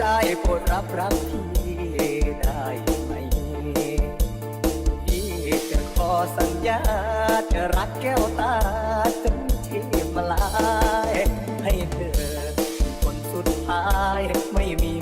ได้โปรดรับรักพี่ได้ไหมพี่จะขอสัญญาจะรักแก้วตาจนที่มาลาย ให้เธอคนสุดท้ายไม่มี